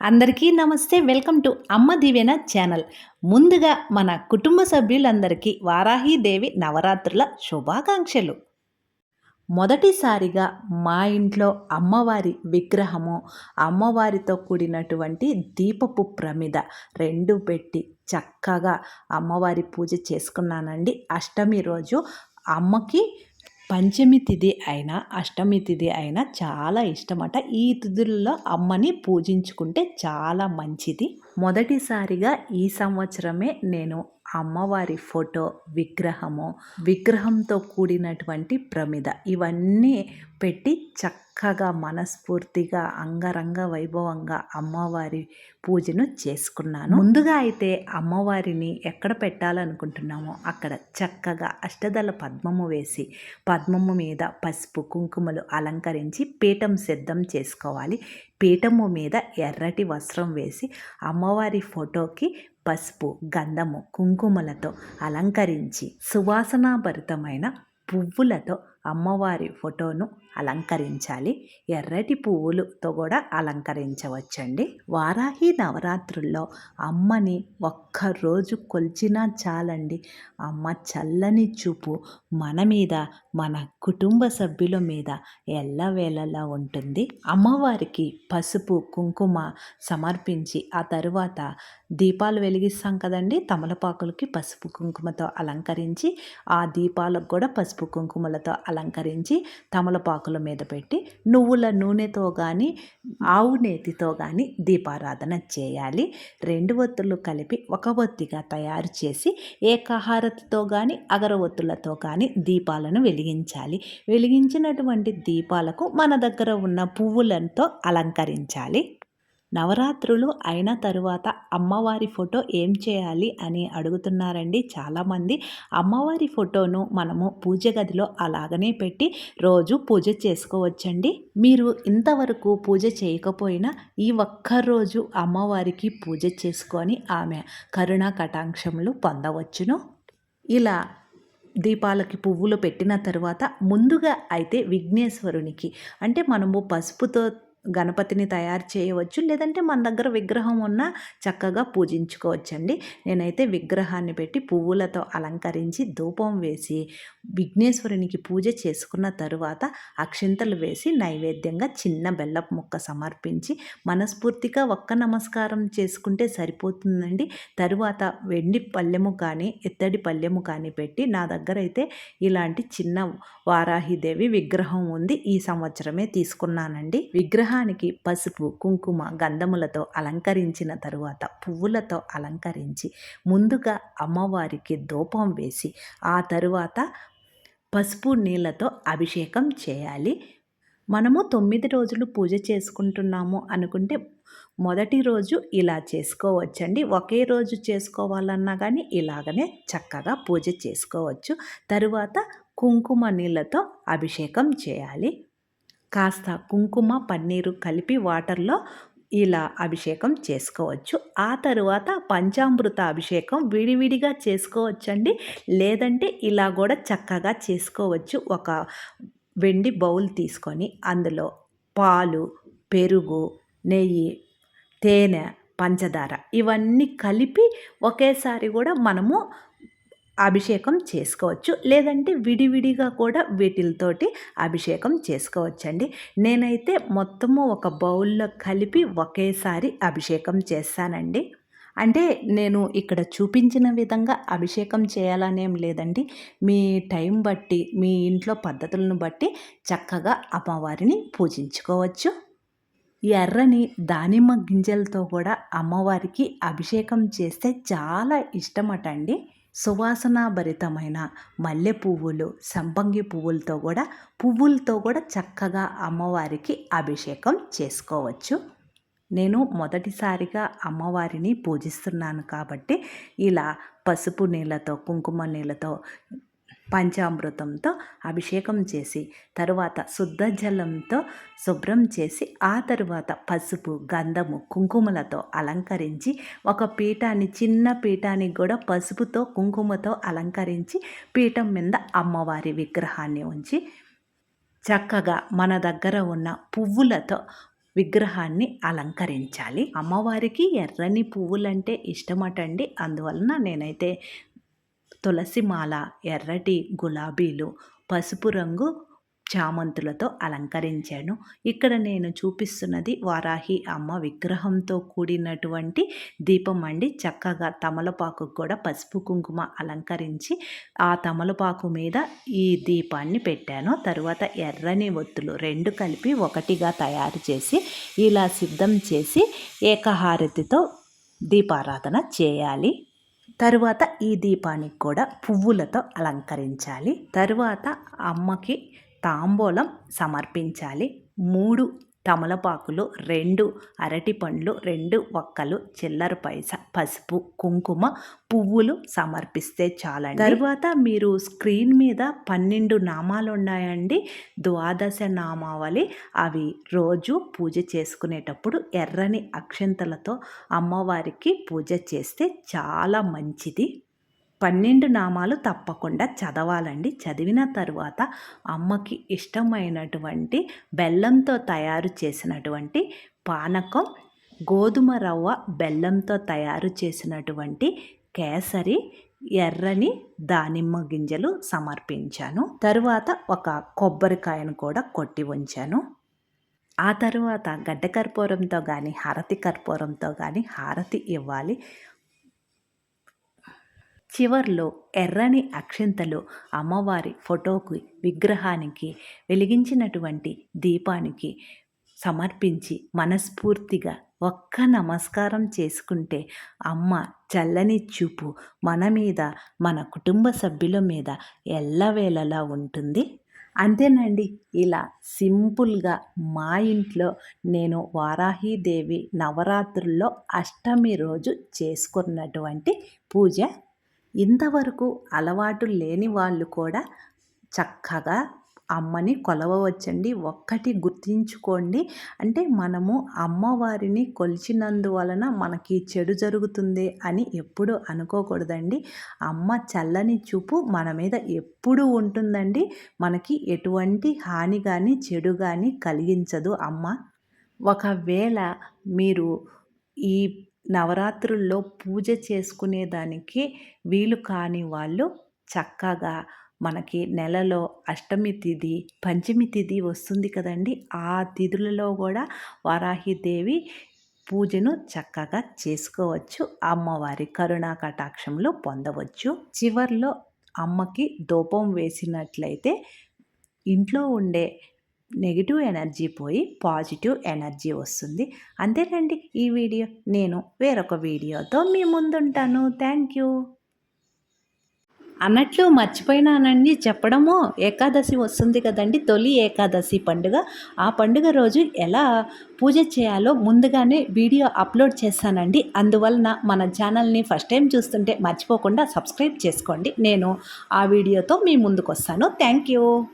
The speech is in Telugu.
అందరికీ నమస్తే. వెల్కమ్ టు అమ్మ దివ్యన ఛానల్. ముందుగా మన కుటుంబ సభ్యులందరికీ వారాహీదేవి నవరాత్రుల శుభాకాంక్షలు. మొదటిసారిగా మా ఇంట్లో అమ్మవారి విగ్రహము అమ్మవారితో కూడినటువంటి దీపపు ప్రమిద రెండు పెట్టి చక్కగా అమ్మవారి పూజ చేసుకున్నానండి. అష్టమి రోజు అమ్మకి పంచమి తిథి అయినా అష్టమి తిథి అయినా చాలా ఇష్టమట. ఈ తిథుల్లో అమ్మని పూజించుకుంటే చాలా మంచిది. మొదటిసారిగా ఈ సంవత్సరమే నేను అమ్మవారి ఫోటో విగ్రహము విగ్రహంతో కూడినటువంటి ప్రమిద. ఇవన్నీ పెట్టి చక్కగా మనస్ఫూర్తిగా అంగరంగ వైభవంగా అమ్మవారి పూజను చేసుకున్నాను. ముందుగా అయితే అమ్మవారిని ఎక్కడ పెట్టాలనుకుంటున్నామో అక్కడ చక్కగా అష్టదళ పద్మము వేసి పద్మము మీద పసుపు కుంకుమలు అలంకరించి పీఠం సిద్ధం చేసుకోవాలి. పీఠము మీద ఎర్రటి వస్త్రం వేసి అమ్మవారి ఫోటోకి పసుపు గంధము కుంకుమలతో అలంకరించి సువాసనాభరితమైన పువ్వులతో అమ్మవారి ఫోటోను అలంకరించాలి. ఎర్రటి పువ్వులతో కూడా అలంకరించవచ్చండి. వారాహి నవరాత్రుల్లో అమ్మని ఒక్కరోజు కొల్చినా చాలండి. అమ్మ చల్లని చూపు మన మీద మన కుటుంబ సభ్యుల మీద ఎల్లవేళలా ఉంటుంది. అమ్మవారికి పసుపు కుంకుమ సమర్పించి ఆ తరువాత దీపాలు వెలిగిస్తాం కదండి. తమలపాకులకి పసుపు కుంకుమతో అలంకరించి ఆ దీపాలకు కూడా పసుపు కుంకుమలతో అలంకరించి తమలపాకు తమలపాకుల మీద పెట్టి నువ్వుల నూనెతో కానీ ఆవు నేతితో కానీ దీపారాధన చేయాలి. రెండు ఒత్తులు కలిపి ఒక ఒత్తిగా తయారు చేసి ఏకాహారతితో కానీ అగరవత్తులతో కానీ దీపాలను వెలిగించాలి. వెలిగించినటువంటి దీపాలకు మన దగ్గర ఉన్న పువ్వులతో అలంకరించాలి. నవరాత్రులు అయిన తరువాత అమ్మవారి ఫోటో ఏం చేయాలి అని అడుగుతున్నారండి చాలామంది. అమ్మవారి ఫోటోను మనము పూజ గదిలో అలాగనే పెట్టి రోజు పూజ చేసుకోవచ్చండి. మీరు ఇంతవరకు పూజ చేయకపోయినా ఈ ఒక్కరోజు అమ్మవారికి పూజ చేసుకొని ఆమె కరుణా కటాంక్షములు పొందవచ్చును. ఇలా దీపాలకి పువ్వులు పెట్టిన తర్వాత ముందుగా అయితే విఘ్నేశ్వరునికి అంటే మనము పసుపుతో గణపతిని తయారు చేయవచ్చు లేదంటే మన దగ్గర విగ్రహం ఉన్న చక్కగా పూజించుకోవచ్చండి. నేనైతే విగ్రహాన్ని పెట్టి పువ్వులతో అలంకరించి ధూపం వేసి విఘ్నేశ్వరునికి పూజ చేసుకున్న తరువాత అక్షింతలు వేసి నైవేద్యంగా చిన్న బెల్లపు ముక్క సమర్పించి మనస్ఫూర్తిగా ఒక్క నమస్కారం చేసుకుంటే సరిపోతుందండి. తరువాత వెండి పల్లెము కానీ ఎత్తడి పల్లెము కానీ పెట్టి నా దగ్గర అయితే ఇలాంటి చిన్న వారాహిదేవి విగ్రహం ఉంది. ఈ సంవత్సరమే తీసుకున్నానండి. విగ్రహం విగ్రహానికి పసుపు కుంకుమ గంధములతో అలంకరించిన తరువాత పువ్వులతో అలంకరించి ముందుగా అమ్మవారికి ధూపం వేసి ఆ తరువాత పసుపు నీళ్ళతో అభిషేకం చేయాలి. మనము తొమ్మిది రోజులు పూజ చేసుకుంటున్నాము అనుకుంటే మొదటి రోజు ఇలా చేసుకోవచ్చండి. ఒకే రోజు చేసుకోవాలన్నా కానీ ఇలాగనే చక్కగా పూజ చేసుకోవచ్చు. తరువాత కుంకుమ నీళ్ళతో అభిషేకం చేయాలి. కాస్త కుంకుమ పన్నీరు కలిపి వాటర్లో ఇలా అభిషేకం చేసుకోవచ్చు. ఆ తరువాత పంచామృత అభిషేకం విడివిడిగా చేసుకోవచ్చండి. లేదంటే ఇలా కూడా చక్కగా చేసుకోవచ్చు. ఒక వెండి బౌల్ తీసుకొని అందులో పాలు పెరుగు నెయ్యి తేనె పంచదార ఇవన్నీ కలిపి ఒకేసారి కూడా మనము అభిషేకం చేసుకోవచ్చు. లేదంటే విడివిడిగా కూడా వీటితోటి అభిషేకం చేసుకోవచ్చండి. నేనైతే మొత్తము ఒక బౌల్లో కలిపి ఒకేసారి అభిషేకం చేస్తానండి. అంటే నేను ఇక్కడ చూపించిన విధంగా అభిషేకం చేయాలనేం లేదండి. మీ టైం బట్టి మీ ఇంట్లో పద్ధతులను బట్టి చక్కగా అమ్మవారిని పూజించుకోవచ్చు. ఎర్రని దానిమ్మ గింజలతో కూడా అమ్మవారికి అభిషేకం చేస్తే చాలా ఇష్టమట అండి సువాసనాభరితమైన మల్లె పువ్వులు సంపంగి పువ్వులతో కూడా పువ్వులతో కూడా చక్కగా అమ్మవారికి అభిషేకం చేసుకోవచ్చు. నేను మొదటిసారిగా అమ్మవారిని పూజిస్తున్నాను కాబట్టి ఇలా పసుపు నీళ్ళతో కుంకుమ నీళ్ళతో పంచామృతంతో అభిషేకం చేసి తరువాత శుద్ధ జలంతో శుభ్రం చేసి ఆ తరువాత పసుపు గంధము కుంకుమలతో అలంకరించి ఒక పీఠాన్ని చిన్న పీఠాన్ని కూడా పసుపుతో కుంకుమతో అలంకరించి పీఠం మీద అమ్మవారి విగ్రహాన్ని ఉంచి చక్కగా మన దగ్గర ఉన్న పువ్వులతో విగ్రహాన్ని అలంకరించాలి. అమ్మవారికి ఎర్రని పువ్వులంటే ఇష్టమటండి. అందువలన నేనైతే తులసి మాల ఎర్రటి గులాబీలు పసుపు రంగు చామంతులతో అలంకరించాను. ఇక్కడ నేను చూపిస్తున్నది వారాహి అమ్మ విగ్రహంతో కూడినటువంటి దీపం అండి. చక్కగా తమలపాకు కూడా పసుపు కుంకుమ అలంకరించి ఆ తమలపాకు మీద ఈ దీపాన్ని పెట్టాను. తరువాత ఎర్రని ఒత్తులు రెండు కలిపి ఒకటిగా తయారు చేసి ఇలా సిద్ధం చేసి ఏకహారతితో దీపారాధన చేయాలి. తరువాత ఈ దీపానికి కూడా పువ్వులతో అలంకరించాలి. తరువాత అమ్మకి తాంబూలం సమర్పించాలి. మూడు తమలపాకులు రెండు అరటి పండ్లు రెండు ఒక్కలు చిల్లర పైస పసుపు కుంకుమ పువ్వులు సమర్పిస్తే చాలండి. తర్వాత మీరు స్క్రీన్ మీద పన్నెండు నామాలు ఉన్నాయండి ద్వాదశ నామావళి అవి రోజు పూజ చేసుకునేటప్పుడు ఎర్రని అక్షంతలతో అమ్మవారికి పూజ చేస్తే చాలా మంచిది. పన్నెండు నామాలు తప్పకుండా చదవాలండి. చదివిన తరువాత అమ్మకి ఇష్టమైనటువంటి బెల్లంతో తయారు చేసినటువంటి పానకం గోధుమ రవ్వ బెల్లంతో తయారు చేసినటువంటి కేసరి ఎర్రని దానిమ్మ గింజలు సమర్పించాను. తరువాత ఒక కొబ్బరికాయను కూడా కొట్టి ఉంచాను. ఆ తరువాత గడ్డ కర్పూరంతో కానీ హారతి కర్పూరంతో కానీ హారతి ఇవ్వాలి. చివర్లో ఎర్రని అక్షింతలు అమ్మవారి ఫోటోకి విగ్రహానికి వెలిగించినటువంటి దీపానికి సమర్పించి మనస్ఫూర్తిగా ఒక్క నమస్కారం చేసుకుంటే అమ్మ చల్లని చూపు మన మీద మన కుటుంబ సభ్యుల మీద ఎల్లవేళలా ఉంటుంది. అంతేనండి ఇలా సింపుల్గా మా ఇంట్లో నేను వారాహీదేవి నవరాత్రుల్లో అష్టమి రోజు చేసుకున్నటువంటి పూజ. ఇంతవరకు అలవాటు లేని వాళ్ళు కూడా చక్కగా అమ్మని కొలవవచ్చండి. ఒక్కటి గుర్తించుకోండి. అంటే మనము అమ్మవారిని కొలిచినందువలన మనకి చెడు జరుగుతుంది అని ఎప్పుడు అనుకోకూడదండి. అమ్మ చల్లని చూపు మన మీద ఎప్పుడు ఉంటుందండి. మనకి ఎటువంటి హాని కానీ చెడు కానీ కలిగించదు అమ్మ. ఒకవేళ మీరు ఈ నవరాత్రుల్లో పూజ చేసుకునేదానికి వీలు కాని వాళ్ళు చక్కగా మనకి నెలలో అష్టమి తిథి పంచమి తిథి వస్తుంది కదండి. ఆ తిథులలో కూడా వారాహిదేవి పూజను చక్కగా చేసుకోవచ్చు. అమ్మవారి కరుణా కటాక్షములు పొందవచ్చు. చివర్లో అమ్మకి దూపం వేసినట్లయితే ఇంట్లో ఉండే నెగిటివ్ ఎనర్జీ పోయి పాజిటివ్ ఎనర్జీ వస్తుంది. అంతేనండి ఈ వీడియో. నేను వేరొక వీడియోతో మీ ముందుంటాను. Thank you. అన్నట్లు మర్చిపోయినానండి చెప్పడము ఏకాదశి వస్తుంది కదండి. తొలి ఏకాదశి పండుగ. ఆ పండుగ రోజు ఎలా పూజ చేయాలో ముందుగానే వీడియో అప్లోడ్ చేస్తానండి అందువలన మన ఛానల్ని ఫస్ట్ టైం చూస్తుంటే మర్చిపోకుండా సబ్స్క్రైబ్ చేసుకోండి. నేను ఆ వీడియోతో మీ ముందుకు వస్తాను థ్యాంక్ యూ.